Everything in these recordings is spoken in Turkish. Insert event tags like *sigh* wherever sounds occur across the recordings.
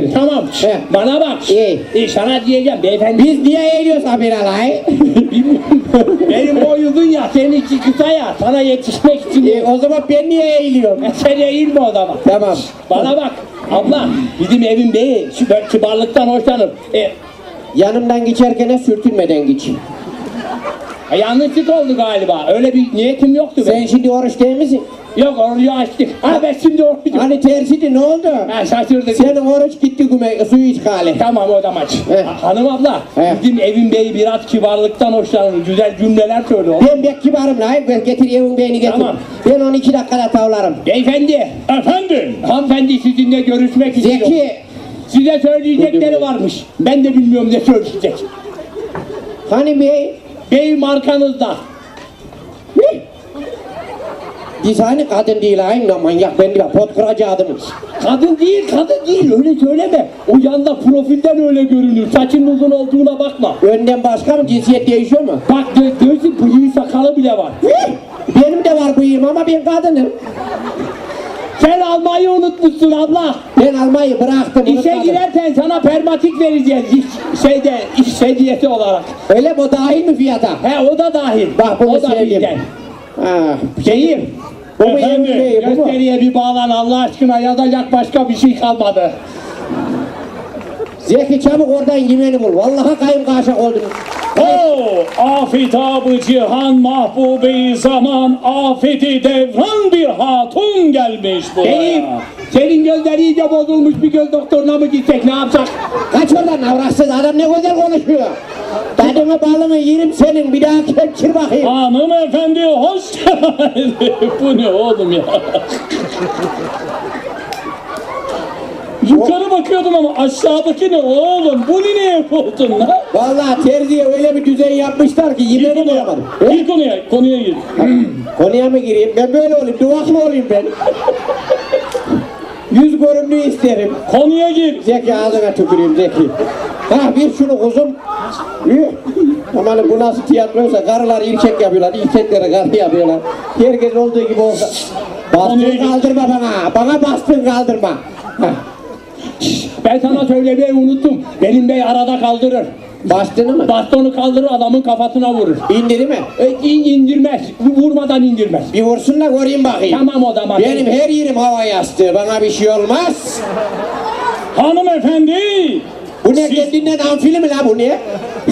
Tamam. He. Bana bak. İyi. E, sana diyeceğim beyefendi. Biz niye eğiliyoruz haberi alay? *laughs* Benim boy uzun ya, seninki kısa ya. Sana yetişmek için. E, o zaman ben niye eğiliyorum? E, Sen eğilme o zaman. Tamam. Bana bak. Abla bizim evin beyi böyle kibarlıktan hoşlanır. E, Yanımdan geçerken sürtünmeden geç. e, yanlışlık oldu galiba. Öyle bir niyetim yoktu Sen benim. şimdi oruç değil misin? Yok orucu açtık. Ha ben şimdi orucum. Hani tersiydi ne oldu? Ha şaşırdık. Senin oruç gitti güme, suyu iç kale. Tamam o da maç. He. Ha, Hanım abla, He. bizim evin beyi biraz kibarlıktan hoşlanır. Güzel cümleler söylüyor. Ben bek kibarım lan. Ben getir evin beyni getir. Tamam. Ben onu iki dakikada tavlarım. Beyefendi, Efendim, hanımefendi sizinle görüşmek istiyor. Zeki. Size söyleyecekleri varmış. Ben de bilmiyorum ne söyleyecek. Hani bey? Beyim arkanızda. Hani kadın değil aynı manyak ben değil pot kırıcı adamız. Kadın değil, kadın değil. Öyle söyleme. O yanda profilden öyle görünür. Saçın uzun olduğuna bakma. Önden başka mı cinsiyet değişiyor mu? Bak gö gözü bıyığı sakalı bile var. Benim de var bıyığım ama ben kadınım. Sen almayı unutmuşsun abla. Ben almayı bıraktım. İşe unutmadım. girerken sana permatik vereceğiz. İş, şeyde, iş hediyesi olarak. Öyle mi o dahil mi fiyata? He o da dahil. Bak bunu o da. Ha, Şeyim. Bu Efendim, mu? Gösteriye bir bağlan Allah aşkına yazacak başka bir şey kalmadı. Zeki çabuk oradan yemeni bul. Vallahi kayın kaşık oldun. o afitabı cihan mahbubi zaman afeti devran bir hatun gelmiş Beyim buraya. senin gözler iyice bozulmuş bir göz doktoruna mı gitsek ne yapsak? Kaç oradan avraksız adam ne güzel konuşuyor. Tadını balını yerim senin bir daha kepçir bakayım. Hanımefendi hoş geldin. *laughs* Bu ne oğlum ya? Yukarı bakıyordum ama aşağıdaki ne oğlum? Bu ne ne buldun lan? Vallahi terziye öyle bir düzen yapmışlar ki Gir yemeni konuya. bulamadım. He? Gir konuya. Konuya gir. *clears throat* Konuya mı gireyim? Ben böyle olayım. Duvaklı olayım ben. *laughs* Yüz görümlüğü isterim. Konuya gir. Zeki ağzına tüküreyim Zeki. Ha bir şunu kuzum. Aman bu nasıl tiyatroysa karılar ilkek yapıyorlar, ilkekleri karı yapıyorlar. Herkes olduğu gibi olsa. Bastın kaldırma bana, bana bastın kaldırma. Ben sana söylemeyi unuttum. Benim bey arada kaldırır. bastını mı? Bastonu kaldırır adamın kafasına vurur. İndiri mi? E, in- indirmez. Vurmadan indirmez. Bir vursun da göreyim bakayım. Tamam o zaman. Benim her yerim hava yastığı, bana bir şey olmaz. Hanımefendi. Bu ne kendinden amfili mi la bu ne?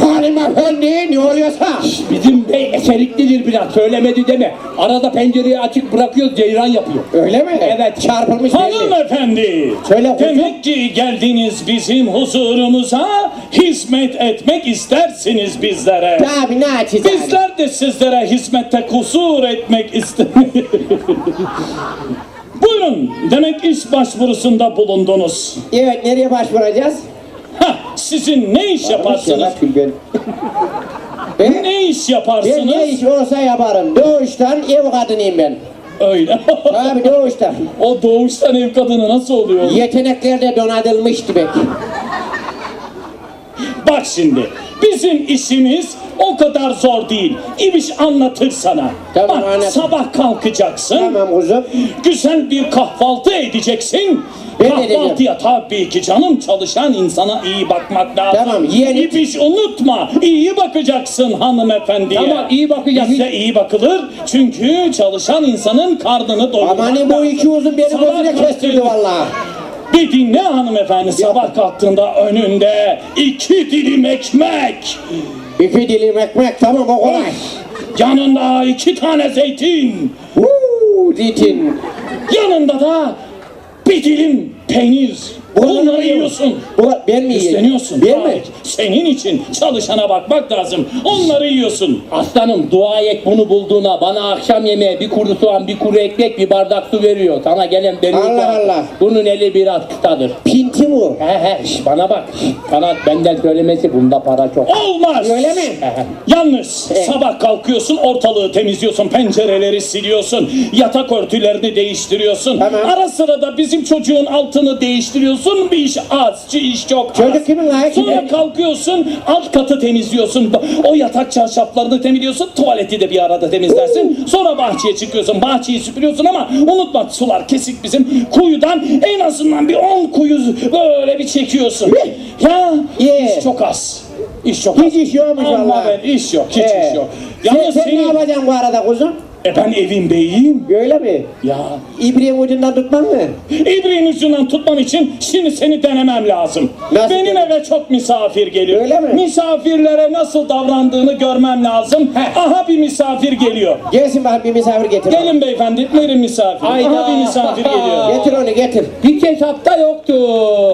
Hanımefendi ne oluyorsa? Bizim bey eseriklidir biraz. Söylemedi deme. Arada pencereyi açık bırakıyoruz ceyran yapıyor. Öyle mi? Evet. Çarpılmış belli. Hanımefendi. Söyle kuzum. Demek ki geldiniz bizim huzurumuza hizmet etmek istersiniz bizlere. Tabi ne açacağız? Bizler de sizlere hizmette kusur etmek istemeyiz. *laughs* Buyurun, demek iş başvurusunda bulundunuz. Evet nereye başvuracağız? Sizin *laughs* ne iş yaparsınız? Ben. Ben, Ne iş ben yaparsınız? ne iş olsa yaparım. Doğuştan ev kadınıyım ben. Öyle. *laughs* Tabi doğuştan. o doğuştan ev kadını nasıl oluyor? Yeteneklerde donatılmış demek. Bak şimdi, bizim işimiz o kadar zor değil. İbiş anlatır sana. Tamam, Bak, anlat. sabah kalkacaksın. Tamam kuzum. Güzel bir kahvaltı edeceksin. Ben Kahvaltıya tabii ki canım çalışan insana iyi bakmak lazım. Tamam, yeğenim. İbiş unutma. iyi bakacaksın hanımefendiye. Tamam, iyi bakacağım. Bizde iyi bakılır. Çünkü çalışan insanın karnını doyurmak Aman bu iki uzun beni Sabah gözüne kalktın. kestirdi vallahi. Bir dinle hanımefendi sabah kalktığında önünde iki dilim ekmek. İki dilim ekmek tamam o kolay. Yanında iki tane zeytin. Uuu zeytin. Yanında da bir dilim peynir. Bunları yiyorsun. Bu, ben mi yiyeyim? İsteniyorsun. Ben mi? Senin için çalışana bakmak lazım. Onları yiyorsun. Aslanım dua et bunu bulduğuna. Bana akşam yemeği bir kuru soğan, bir kuru ekmek, bir bardak su veriyor. Sana gelen benim. Allah Allah. Bunun eli biraz kısadır. Pinti o? He he şş, bana bak. Bana benden söylemesi bunda para çok. Olmaz. Öyle mi? Yalnız Evet. sabah kalkıyorsun ortalığı temizliyorsun, pencereleri siliyorsun, yatak örtülerini değiştiriyorsun. Tamam. Ara sıra da bizim çocuğun altını değiştiriyorsun yapıyorsun? Bir iş az, iş çok az. Çocuk kimin lan? Sonra kalkıyorsun, alt katı temizliyorsun. O yatak çarşaflarını temizliyorsun, tuvaleti de bir arada temizlersin. Sonra bahçeye çıkıyorsun, bahçeyi süpürüyorsun ama unutma sular kesik bizim. Kuyudan en azından bir 10 kuyu böyle bir çekiyorsun. Ya iş çok az. İş çok az. Hiç iş yokmuş Ama vallahi. ben iş yok, hiç Ee, iş yok. Sen, Yalnız sen ne senin... yapacaksın bu arada kuzum? E ben evin beyiyim. Öyle mi? Ya İbriğin ucundan tutman mı? İbriğin ucundan tutmam için şimdi seni denemem lazım. Nasıl Benim eve çok misafir geliyor. Öyle mi? Misafirlere nasıl davrandığını görmem lazım. Heh. Aha bir misafir geliyor. Gelsin bakayım bir misafir getir. Gelin beyefendi, verin misafir. Hayda. Aha bir misafir geliyor. *laughs* Getir onu getir. Hiç hesapta yoktu.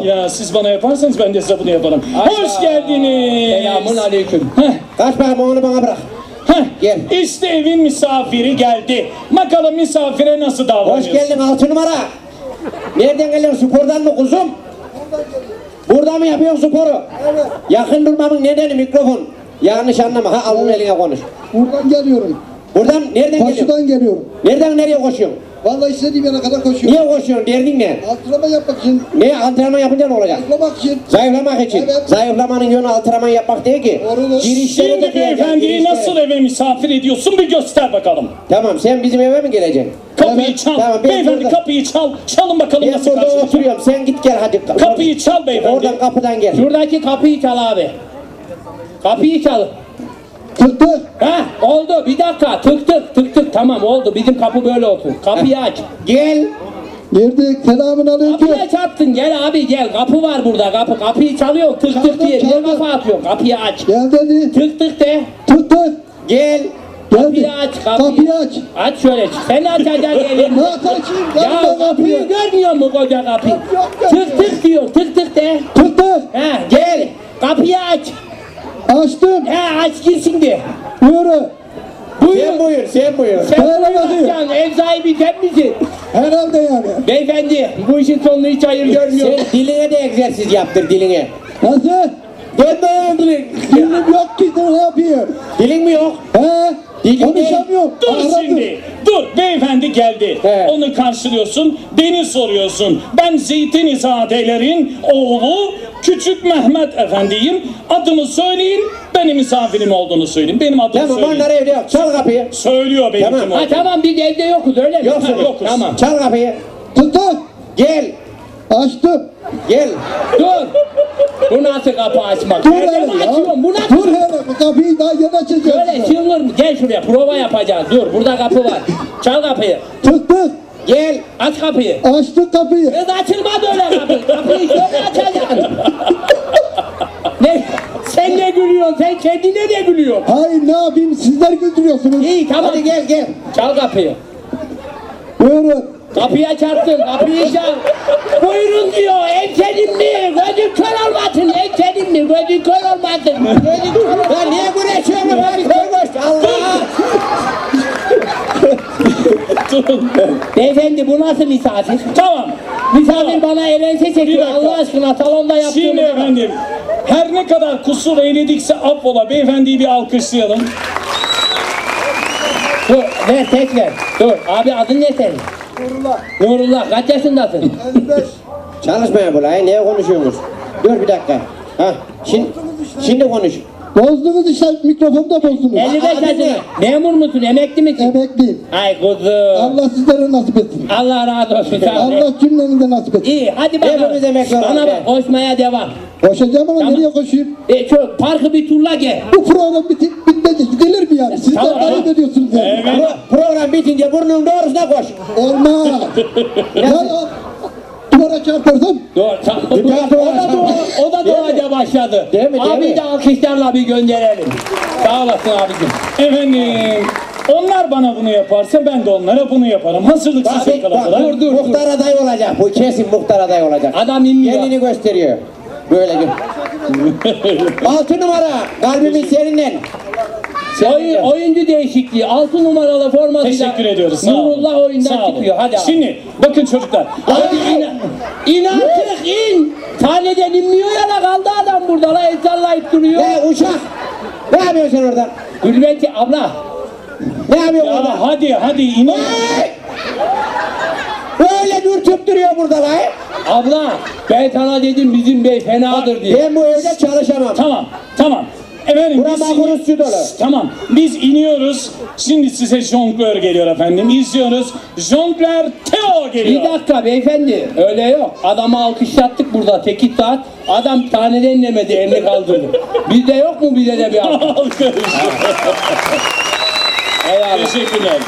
Ya siz bana yaparsanız ben de size bunu yaparım. Hayda. Hoş geldiniz. Selamun aleyküm. Heh, Kaç bakayım onu bana bırak. Heh. Gel. İşte evin misafiri geldi. Bakalım misafire nasıl Hoş davranıyorsun? geldin altı numara. Nereden geliyorsun? Spordan mı kuzum? Burada mı yapıyorsun sporu? Evet. Yakın durmamın nedeni mikrofon. Yanlış anlama. Ha alın eline konuş. Buradan geliyorum. Buradan nereden geliyorsun? Karşıdan geliyorum. Nereden nereye koşuyorsun? Vallahi istediğim yere kadar koşuyorum. Niye koşuyorsun? Derdin ne? Antrenman yapmak için, Ne antrenman yapınca ne olacak? zayıflamak için. Zayıflamak için. Evet. Zayıflamanın yönü antrenman yapmak değil ki. Doğrudur. Girişleri Şimdi beyefendiyi girişleri. nasıl eve misafir ediyorsun bir göster bakalım. Tamam sen bizim eve mi geleceksin? Kapıyı Evet, çal. Tamam, ben beyefendi burada- kapıyı çal. Çalın bakalım Ben nasıl burada karşılayacak. oturuyorum. Sen git gel hadi. Kapıyı çal beyefendi. Oradan kapıdan gel. Şuradaki kapıyı çal abi. Kapıyı çal. Tıktı. Ha oldu bir dakika tık tık tık tık tamam oldu bizim kapı böyle olsun. Kapıyı aç. Gel. Girdik. Selamun aleyküm. Kapıya çarptın gel abi gel kapı var burada kapı kapıyı çalıyor tık tık Çaldım, diye niye çaldım. kafa atıyorsun kapıyı aç. Gel dedi. Tık tık de Tıktı. Gel. kapıyı Geldi. aç kapıyı. Kapıyı aç. Aç şöyle sen açacaksın *laughs* elini. Ne açayım? Ya kapıyı kapıyı. görmüyor mu koca kapıyı? Yok, yok, Tık tık diyor tık tık de. Tıktı. Ha gel kapıyı aç. Açtım. Ha aç girsin de. Buyurun. Sen Buyur. buyur. Sen buyur. Sen Merhaba buyur açacaksın ev sahibi sen misin? Herhalde yani. Beyefendi bu işin sonunu hiç hayır görmüyor. Sen diline de egzersiz yaptır diline. Nasıl? Dön dön dilin. Dilim yok ki ne yapayım? Dilin mi yok? He? Dilim Konuşamıyorum. Dur Aradım. şimdi. Dur beyefendi geldi. He. Onu karşılıyorsun. Beni soruyorsun. Ben Zeytinizadelerin oğlu Küçük Mehmet Efendiyim. Adımı söyleyin. Benim misafirim olduğunu söyleyin. Benim adımı Tamam söyleyin. onlar evde yok. Çal kapıyı. Söylüyor benim Tamam. kim Ha olduğunu. tamam biz evde yokuz öyle mi? Yoksun. Ha, yokuz. Tamam. Çal kapıyı. Tıktı. Gel. Açtım. Gel. Dur. Bu nasıl kapı açmak? Dur hele ya. açıyorsun? Bu nasıl? Dur hele. Bu kapıyı daha yeni açacağız. Böyle çılgır mı? Gel şuraya prova yapacağız. Dur burada kapı var. Çal kapıyı. Tıktık. Gel. Aç kapıyı. Açtık kapıyı. Kız açılmaz öyle kapı. Kapıyı şöyle açacaksın. ne? Sen ne gülüyorsun? Sen kendine ne gülüyorsun? Hayır ne yapayım sizler güldürüyorsunuz. İyi tamam. Hadi gel gel. Çal kapıyı. Kapıya çarptın, kapıyı çal. Buyurun diyor, mi? Gözün kör olmasın, mi? Gözün kör olmasın. Gözün kör olmasın. Ya niye güreşiyorsun? Hadi koy koş. Allah. *laughs* Beyefendi bu nasıl misafir? Tamam. Misafir bana elense Bir çekiyor dakika. Allah aşkına salonda Şimdi yaptığımız. efendim. Her ne kadar kusur eyledikse affola. Beyefendiyi bir alkışlayalım. Dur, ver ses ver. Dur, abi adın ne senin? Nurullah. Nurullah, kaç yaşındasın? 55. *laughs* Çalışmaya bu lan. Niye konuşuyorsunuz? Dur bir dakika. Ha. Şimdi, şimdi konuş. Bozdunuz işte mikrofonu da bozdunuz. 55 adın yaşında. Memur musun, emekli misin? Emekliyim. Ay kuzum. Allah sizlere nasip etsin. Allah razı olsun. Allah cümlenize nasip etsin. İyi, hadi bakalım. Hepimiz emekli Bana bak, koşmaya devam. Koşacağım ama Tamam. nereye koşayım? E, şu parkı bir turla gel. Bu program bitip bitmeyecek. Gidilir mi yani? Sizler Tamam. ayıp ediyorsunuz yani. Evet. Pro- program bitince burnun doğrusuna koş. Olmaz. ya, duvara çarparsam Dur, tamam. O da, doğa, o da doğaca başladı. Değil mi, değil Abi mi? de alkışlarla bir gönderelim. Sağ olasın abicim. Efendim. Onlar bana bunu yaparsa ben de onlara bunu yaparım. Hazırlıksız bak, yakaladılar. dur, dur. muhtar aday olacak. Bu kesin muhtar aday olacak. Adam inmiyor. Kendini gösteriyor. Böyle gö- *laughs* Altı numara. Kalbimin seninle. Oyun, oyuncu değişikliği. 6 numaralı formasıyla. Teşekkür ediyoruz. Sağ olun. Nurullah oyundan Sağ olun. çıkıyor. Hadi abi. Şimdi bakın çocuklar. Hadi in, in artık in. Sahneden inmiyor ya da kaldı adam burada la el sallayıp duruyor. Ya uşak. Ne yapıyorsun sen orada? Gülbeti abla. Ne yapıyorsun Ya orada? hadi hadi inin. Hey! Böyle dürtüp duruyor burada lan. Abla ben sana dedim bizim bey fenadır diye. Ben bu evde çalışamam. Tamam, tamam. Efendim Bura biz Mahmut Stüdyo'lu. Tamam. Biz iniyoruz. Şimdi size jonglör geliyor efendim. İzliyoruz. Jonglör Teo Bir geliyor. dakika beyefendi öyle yok. Adamı alkışlattık burada teki saat. Adam taneden inlemedi elini kaldırdı. *laughs* Bizde yok mu bize de bir alkış? Alkış. Eyvallah. Teşekkürler.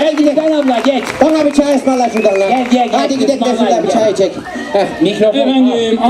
Gel Gülten abla geç. Bana bir çay ısmarla şuradan lan. Gel, gel, gel. Hadi gidelim de şuradan bir çay çek. Heh. Mikrofon. Efendim